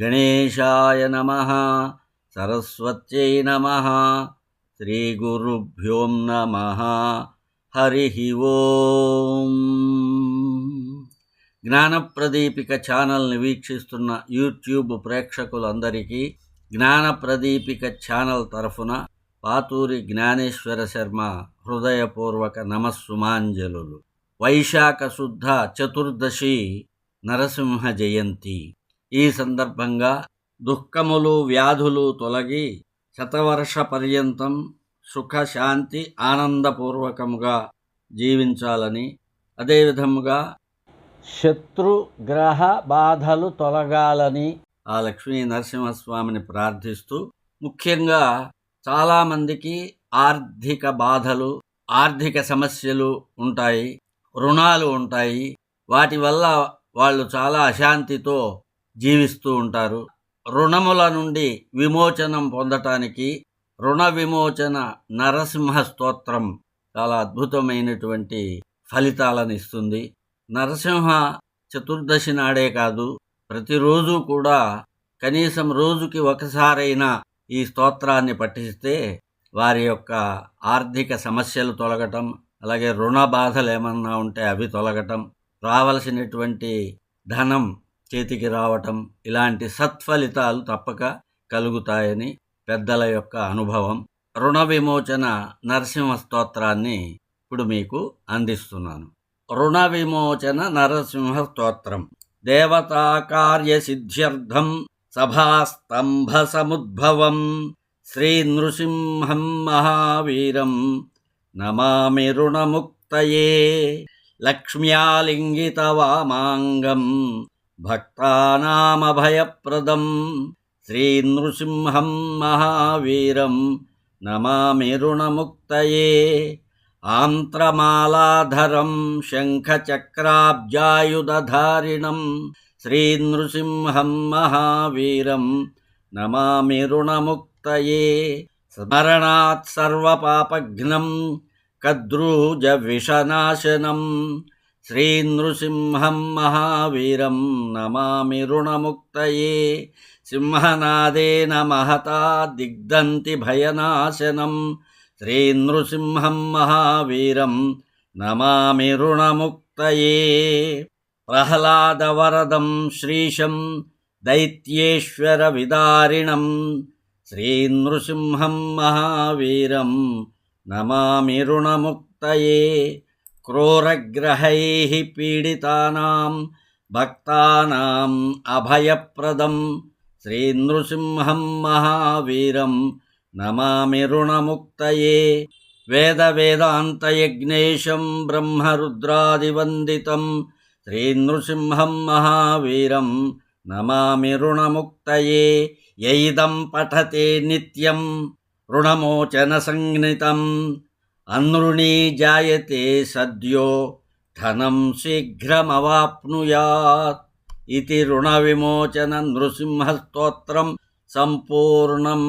గణేశాయ నమ. సరస్వత్యై నమ. శ్రీగురుభ్యో నమ. హరి ఓం. జ్ఞానప్రదీపిక ఛానల్ని వీక్షిస్తున్న యూట్యూబ్ ప్రేక్షకులందరికీ జ్ఞానప్రదీపిక ఛానల్ తరఫున పాతూరి జ్ఞానేశ్వర శర్మ హృదయపూర్వక నమస్సుమాంజలులు. వైశాఖ శుద్ధ చతుర్దశి నరసింహ జయంతి. ఈ సందర్భంగా దుఃఖములు వ్యాధులు తొలగి శతవర్ష పర్యంతం సుఖశాంతి ఆనందపూర్వకముగా జీవించాలని అదేవిధముగా శత్రుగ్రహ బాధలు తొలగాలని ఆ లక్ష్మీ నరసింహస్వామిని ప్రార్థిస్తూ ముఖ్యంగా చాలామందికి ఆర్థిక బాధలు ఆర్థిక సమస్యలు ఉంటాయి రుణాలు ఉంటాయి. వాటి వల్ల వాళ్ళు చాలా అశాంతితో జీవిస్తూ ఉంటారు. రుణముల నుండి విమోచనం పొందటానికి రుణ విమోచన నరసింహ స్తోత్రం చాలా అద్భుతమైనటువంటి ఫలితాలను ఇస్తుంది. నరసింహ చతుర్దశి నాడే కాదు ప్రతిరోజు కూడా కనీసం రోజుకి ఒకసారైనా ఈ స్తోత్రాన్ని పఠిస్తే వారి యొక్క ఆర్థిక సమస్యలు తొలగటం అలాగే రుణ బాధలు ఏమన్నా ఉంటే అవి తొలగటం రావలసినటువంటి ధనం చేతికి రావటం ఇలాంటి సత్ఫలితాలు తప్పక కలుగుతాయని పెద్దల యొక్క అనుభవం. రుణ విమోచన నరసింహ స్తోత్రాన్ని ఇప్పుడు మీకు అందిస్తున్నాను. రుణ విమోచన నరసింహ స్తోత్రం. దేవతా సిద్ధ్యర్థం సభాస్తంభ సముద్భవం శ్రీ నృసింహం మహావీరం నమామి రుణముక్తయే లక్ష్మ్యాలింగిత వామాంగం భక్తానామభయప్రదం శ్రీ నృసింహం మహావీరం నమామి రుణముక్తయే ఆంత్రమాలాధరం శంఖచక్రాబ్జాయుధారిణం శ్రీనృసింహం మహావీరం నమామి రుణముక్తయే స్మరణాత్ సర్వపాపఘ్నం కద్రూజ విషనాశనం శ్రీనృసింహం మహావీరం నమామి రుణముక్తయే. సింహనాదేన మహతా దిగ్ధంతి భయనాశనం. శ్రీనృసింహం మహావీరం నమామి రుణముక్తయే. ప్రహ్లాదవరదం శ్రీశం దైత్యేశ్వర విదారిణం. శ్రీనృసింహం మహావీరం నమామి రుణముక్తయే. క్రూరగ్రహైः పీడితానాం భక్తానాం అభయప్రదం. శ్రీనృసింహం మహావీరం నమామి రుణముక్తయే. వేదవేదాంతయజ్ఞేశం బ్రహ్మరుద్రాదివందితం. శ్రీనృసింహం మహావీరం నమామి రుణముక్తయే. యైదం పఠతే నిత్యం రుణమోచన సంజ్ఞితం అనృణీ జాయతే సద్యో ధనం శీఘ్రమవాప్నుయాత్ ఇది రుణ విమోచన నృసింహస్తోత్రం సంపూర్ణం.